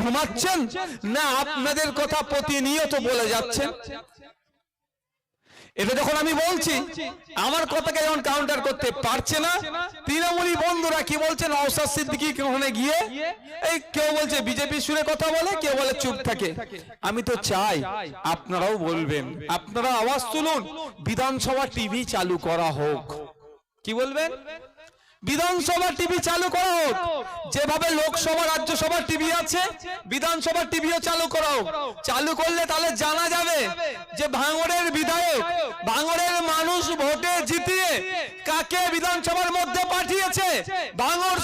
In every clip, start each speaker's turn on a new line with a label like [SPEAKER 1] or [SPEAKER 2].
[SPEAKER 1] ঘুমাচ্ছেন? না, আপনাদের কথা প্রতিনিয়ত বলে যাচ্ছেন। এটা যখন আমি বলছি, আমার কথাকে যখন কাউন্টার করতে পারছে না, তৃণমূলী বন্ধুরা কি বলছেন? অসাদ সিদ্দিকি ওখানে গিয়ে এই কেউ বলছে বিজেপি সুরে কথা বলে, কেউ বলে চুপ থাকে। আমি তো চাই আপনারাও বলবেন। আপনারা আওয়াজ তুলুন। বিধানসভা টিভি চালু করা হোক। কি বলবেন? বিধানসভা টিভি চালু করা হোক যেভাবে লোকসভা, রাজ্যসভা টিভি আছে, বিধানসভা টিভিও চালু করা চালু করলে তাহলে জানা যাবে যে ভাঙড়ের বিধায়ক, ভাঙড়ের মানুষ ভোটে জিতিয়ে কাকে বিধানসভার মধ্যে পাঠিয়েছে? ভাঙড়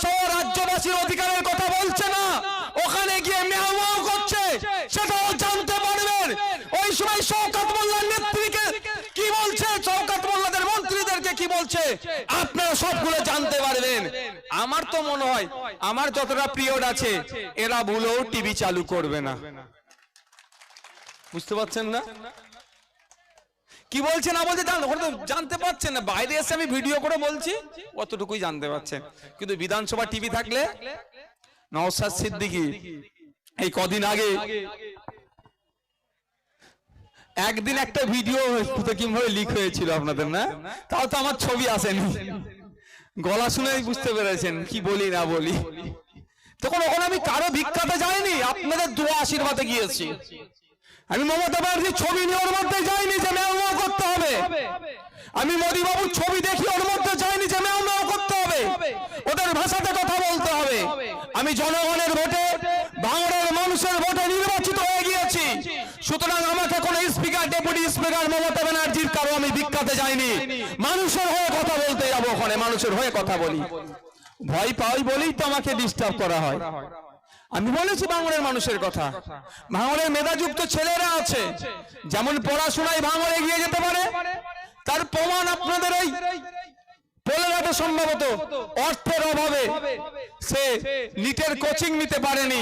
[SPEAKER 1] সবগুলো জানতে পারবেন। আমার তো মনে হয়, আমার যতটা পিরিয়ড আছে, এরা ভুলেও টিভি চালু করবে না। বুঝতে পারছেন না? কি বলছে না বলছে জানতে পারছেন না। বাইরে এসে আমি ভিডিও করে বলছি, অতটুকুই জানতে পারছেন। কিন্তু বিধানসভা টিভি থাকলে নওসাদ সিদ্দিকী, এই কদিন আগে, একদিন একটা ভিডিও কীভাবে লিক হয়েছিল আপনাদের, না? তাও তো আমার ছবি আসেনি। গলা শুনেই বুঝতে পেরেছেন, কি বলি না বলি। তখন ওখানে আমি কারও ভিক্ষাতে যাইনি, আপনাদের দোয়া আশীর্বাদে গিয়েছি। আমি মমতা ব্যানার্জির ছবি নিয়ে ওর মধ্যে যাইনি যে ম্যাও করতে হবে। আমি মোদী বাবুর ছবি দেখি, ওর মধ্যে যাইনি যে ম্যাও করতে হবে। ওদের ভাষাতে কথা বলতে হবে। আমি জনগণের ভোটে, বাংলার মানুষের ভোটে নির্বাচিত হয়ে গিয়েছি। সুতরাং আমাকে কোন স্পিকার, ডেপুটি স্পিকার মমতা ব্যানার্জির কারও আমি ভিক্ষাতে যাইনি। মানুষের কথা বলতে যাব ওখানে মানুষের হয়ে কথা বলি। ভয় পাই বলেই তো আমাকে ডিস্টার্ব করা হয়। আমি বলেছি ভাঙড়ের মানুষের কথা। ভাঙড়ের মেধাযুক্ত ছেলেরা আছে যেমন পড়াশোনায় ভাঙড়ে এগিয়ে যেতে পারে তার প্রমাণ আপনাদের এই পোলেরাতে সম্ভবত অর্থের অভাবে সে নিটের কোচিং নিতে পারেনি।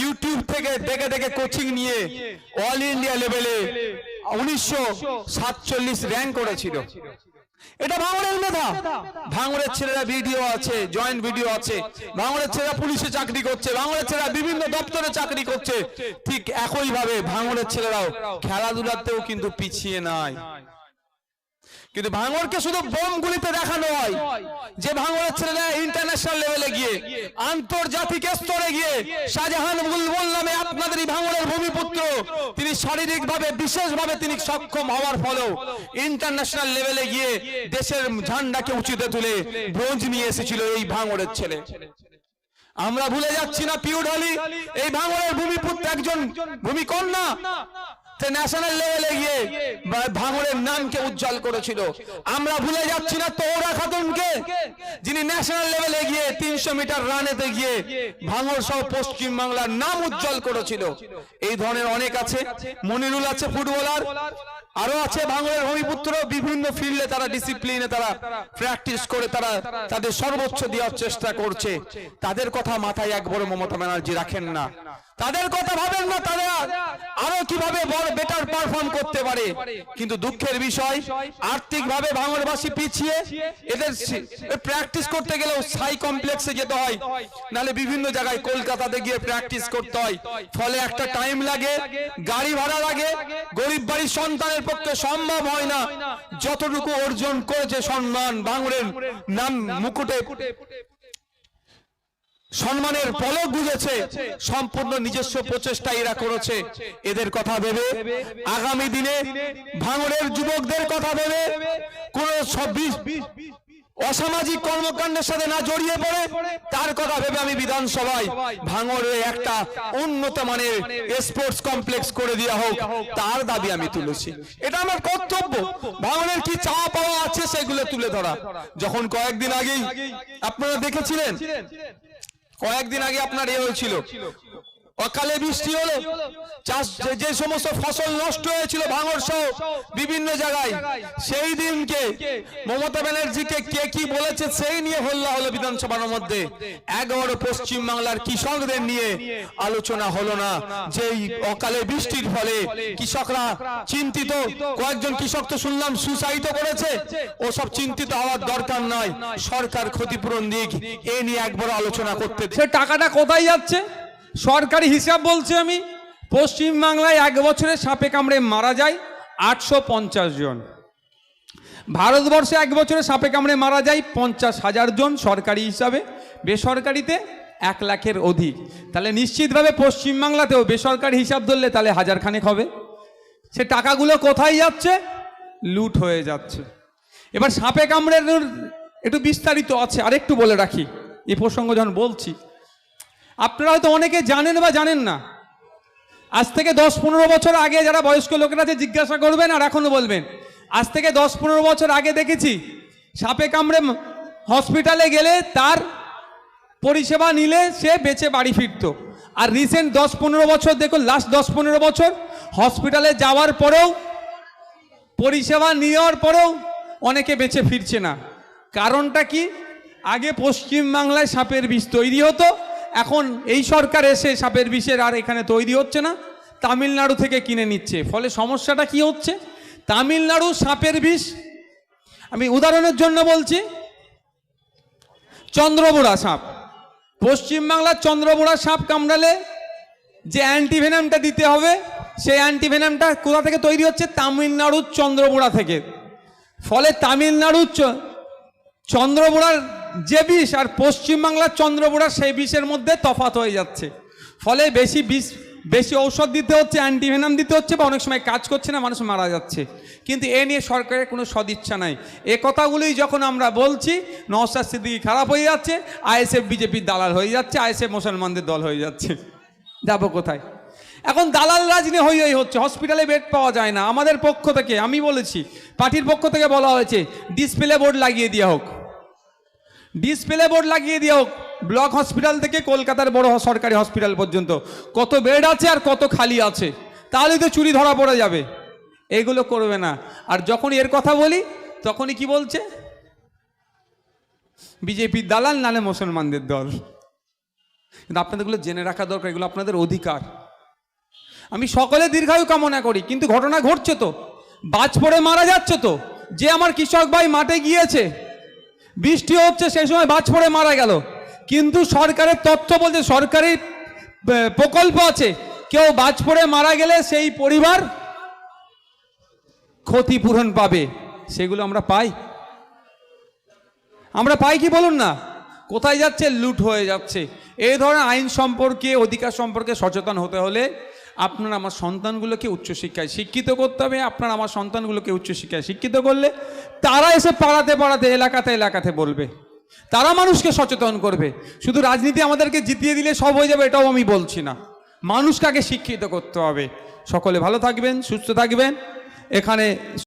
[SPEAKER 1] ইউটিউব থেকে দেখে দেখে কোচিং নিয়ে অল ইন্ডিয়া লেভেলে উনিশশো সাতচল্লিশ র্যাঙ্ক করেছিল। এটা ভাঙড়ের মেধা। ভাঙড়ের ছেলেরা ভিডিও আছে জয়েন্ট ভিডিও আছে। ভাঙরের ছেলেরা পুলিশে চাকরি করছে ভাঙরের ছেলেরা বিভিন্ন দপ্তরে চাকরি করছে। ঠিক একই ভাবে ভাঙড়ের ছেলেরাও খেলাধুলাতেও কিন্তু পিছিয়ে নাই। কিন্তু ভাঙড়কে শুধু বোমগুলিতে দেখানো হয়। যে ভাঙড়ের ছেলেরা ইন্টারন্যাশনাল লেভেলে গিয়ে, আন্তর্জাতিক স্তরে গিয়ে শাহজাহান বুলবুল নামে আপনাদের এই ভাঙড়ের ভূমিপুত্র, তিনি শারীরিকভাবে, বিশেষভাবে তিনি সক্ষম হওয়ার ফলেও ইন্টারন্যাশনাল লেভেলে গিয়ে দেশের ঝান্ডাকে উঁচুতে তুলে ব্রোঞ্জ নিয়ে এসেছিল এই ভাঙড়ের ছেলে। আমরা ভুলে যাচ্ছি না পিউডালি এই ভাঙড়ের ভূমিপুত্র একজন ভূমিকন্যা। ন্যাশনাল লেভেলে গিয়ে ভাঙড়ের নামকে উজ্জ্বল করেছিল। আমরা ভুলে যাচ্ছি না তৌরা খাতুনকে, যিনি ন্যাশনাল লেভেলে গিয়ে তিনশো মিটার রানেতে গিয়ে ভাঙড় সহ পশ্চিম বাংলার নাম উজ্জ্বল করেছিল। এই ধরনের অনেক আছে, মনিরুল আছে ফুটবলার, আরও আছে ভাঙড়ের ভূমিপুত্র বিভিন্ন ফিল্ডে তারা ডিসিপ্লিনে তারা প্র্যাকটিস করে তারা তাদের সর্বোচ্চ দেওয়ার চেষ্টা করছে। তাদের কথা মাথায় একবারও মমতা ব্যানার্জি রাখেন না। তাদের কথা ভাবেন না তারা। আরও কীভাবে বড় বেটার পারফর্ম করতে পারে? কিন্তু দুঃখের বিষয় আর্থিক ভাবে ভাঙড়বাসী পিছিয়ে, এদের প্র্যাকটিস করতে গেলেও সাই কমপ্লেক্সে যেতে হয়। নালে বিভিন্ন জায়গায় কলকাতাতে গিয়ে প্র্যাকটিস করতে হয়। ফলে একটা টাইম লাগে, গাড়ি ভাড়া লাগে, গরিব বাড়ির সন্তানের পক্ষে সম্ভব হয় না। যতটুকু অর্জন করেছে সম্মান ভাঙড়ের নাম মুকুটে। সম্মানের পলক বুঝেছে সম্পূর্ণ নিজস্ব প্রচেষ্টা এরা করেছে। এদের কথা ভেবে আগামী দিনে ভাঙড়ের যুবকদের কথা ভেবে কোন অসামাজিক কর্মকাণ্ডের সাথে না জড়িয়ে পড়ে তার কথা ভেবে আমি বিধানসভায় ভাঙড়ে একটা উন্নত মানের স্পোর্টস কমপ্লেক্স করে দেওয়া হোক তার দাবি আমি তুলেছি। এটা আমার কর্তব্য। ভাঙড়ের কি চাওয়া পাওয়া আছে সেগুলো তুলে ধরা। যখন কয়েকদিন আগেই আপনারা দেখেছিলেন কয়েকদিন আগে আপনার এ হয়েছিল। অকালে বৃষ্টি হলো। চাষ যে- সমস্ত ফসল নষ্ট হয়েছিল ভাঙর সহ বিভিন্ন জায়গায়, সেই দিনকে মমতা ব্যানার্জিকে কে কি বলেছে সেই নিয়ে হল্লা হলো বিধানসভার মধ্যে। এগারো পশ্চিম বাংলার কৃষকদের নিয়ে আলোচনা হলো না। যে এই অকালে বৃষ্টির ফলে কৃষকরা চিন্তিত, কয়েকজন কৃষক তো শুনলাম সুসাইড করেছে। ও সব চিন্তিত হওয়ার দরকার নয়। সরকার ক্ষতিপূরণ দিক, এ নিয়ে একবার আলোচনা করতে
[SPEAKER 2] সে টাকাটা কোথায় যাচ্ছে? সরকারি হিসাব বলছি আমি পশ্চিমবাংলায় এক বছরে সাপে কামড়ে মারা যায় আটশো পঞ্চাশ জন। ভারতবর্ষে এক বছরে সাপে কামড়ে মারা যায় পঞ্চাশ হাজার জন সরকারি হিসাবে, বেসরকারিতে এক লাখের অধিক। তাহলে নিশ্চিতভাবে পশ্চিমবাংলাতেও বেসরকারি হিসাব ধরলে তাহলে হাজার খানেক হবে। সে টাকাগুলো কোথায় যাচ্ছে? লুট হয়ে যাচ্ছে। এবার সাপে কামড়ের একটু বিস্তারিত আছে, আরেকটু বলে রাখি। এই প্রসঙ্গ যখন বলছি আপনারা হয়তো অনেকে জানেন বা জানেন না। আজ থেকে দশ পনেরো বছর আগে যারা বয়স্ক লোকেরা আছে, জিজ্ঞাসা করবেন আর এখনও বলবেন। আজ থেকে দশ পনেরো বছর আগে দেখেছি, সাপে কামড়ে হসপিটালে গেলে তার পরিষেবা নিলে সে বেঁচে বাড়ি ফিরতো। আর রিসেন্ট দশ পনেরো বছর, দেখুন লাস্ট দশ পনেরো বছর, হসপিটালে যাওয়ার পরেও, পরিষেবা নেওয়ার পরেও অনেকে বেঁচে ফিরছে না। কারণটা কি? আগে পশ্চিমবাংলায় সাপের বিষ তৈরি হতো এখন এই সরকার এসে সাপের বিষের আর এখানে তৈরি হচ্ছে না। তামিলনাড়ু থেকে কিনে নিচ্ছে। ফলে সমস্যাটা কি হচ্ছে? তামিলনাড়ু সাপের বিষ। আমি উদাহরণের জন্য বলছি, চন্দ্রবোড়া সাপ। পশ্চিমবাংলার চন্দ্রবোড়া সাপ কামড়ালে যে অ্যান্টিভেনামটা দিতে হবে, সেই অ্যান্টিভেনামটা কোথা থেকে তৈরি হচ্ছে? তামিলনাড়ুর চন্দ্রবোড়া থেকে। ফলে তামিলনাড়ুর চন্দ্রবোড়ার যে বিষ আর পশ্চিমবাংলার চন্দ্রবোড়ার সেই বিষের মধ্যে তফাত হয়ে যাচ্ছে। ফলে বেশি বিষ, বেশি ঔষধ দিতে হচ্ছে, অ্যান্টিভেনাম দিতে হচ্ছে বা অনেক সময় কাজ করছে না, মানুষ মারা যাচ্ছে। কিন্তু এ নিয়ে সরকারের কোনো সদিচ্ছা নাই। এ কথাগুলোই যখন আমরা বলছি নওসাদ সিদ্দিকি খারাপ হয়ে যাচ্ছে, আইএসএফ, বিজেপির দালাল হয়ে যাচ্ছে, আইএসএফ মুসলমানদের দল হয়ে যাচ্ছে। যাব কোথায়? এখন দালাল রাজনী হই হই হচ্ছে, হসপিটালে বেড পাওয়া যায় না। আমাদের পক্ষ থেকে, আমি বলেছি, পার্টির পক্ষ থেকে বলা হয়েছে, ডিসপ্লে বোর্ড লাগিয়ে দেওয়া হোক। ডিসপ্লে বোর্ড লাগিয়ে হোক ব্লক হসপিটাল থেকে কলকাতার বড় সরকারি হসপিটাল পর্যন্ত। কত বেড আছে আর কত খালি আছে? তাহলে তো চুরি ধরা পড়ে যাবে। এগুলো করবে না। আর যখন এর কথা বলি, তখনই কি বলছে? বিজেপির দালাল, নালে মুসলমানদের দল। কিন্তু আপনাদেরগুলো জেনে রাখা দরকার, এগুলো আপনাদের অধিকার। আমি সকলে দীর্ঘায়ু কামনা করি, কিন্তু ঘটনা ঘটছে তো। বাজ পড়ে মারা যাচ্ছে তো। যে আমার কৃষক ভাই মাঠে গিয়েছে বৃষ্টি হচ্ছে সেই সময় বাজ পড়ে মারা গেল। কিন্তু সরকারের তথ্য বলছে সরকারি প্রকল্প আছে, কেউ বাজ পড়ে মারা গেলে সেই পরিবার ক্ষতিপূরণ পাবে। সেগুলো আমরা পাই। আমরা পাই কি বলুন না? কোথায় যাচ্ছে? লুট হয়ে যাচ্ছে। এই ধরনের আইন সম্পর্কে, অধিকার সম্পর্কে সচেতন হতে হলে আপনার আমার সন্তানগুলোকে উচ্চশিক্ষায় শিক্ষিত করতে হবে। আপনার আমার সন্তানগুলোকে উচ্চশিক্ষায় শিক্ষিত করলে তারা এসে পাড়াতে পাড়াতে, এলাকাতে এলাকাতে বলবে। তারা মানুষকে সচেতন করবে। শুধু রাজনীতি আমাদেরকে জিতিয়ে দিলে সব হয়ে যাবে, এটাও আমি বলছি না। মানুষ কাকে শিক্ষিত করতে হবে। সকলে ভালো থাকবেন, সুস্থ থাকবেন। এখানে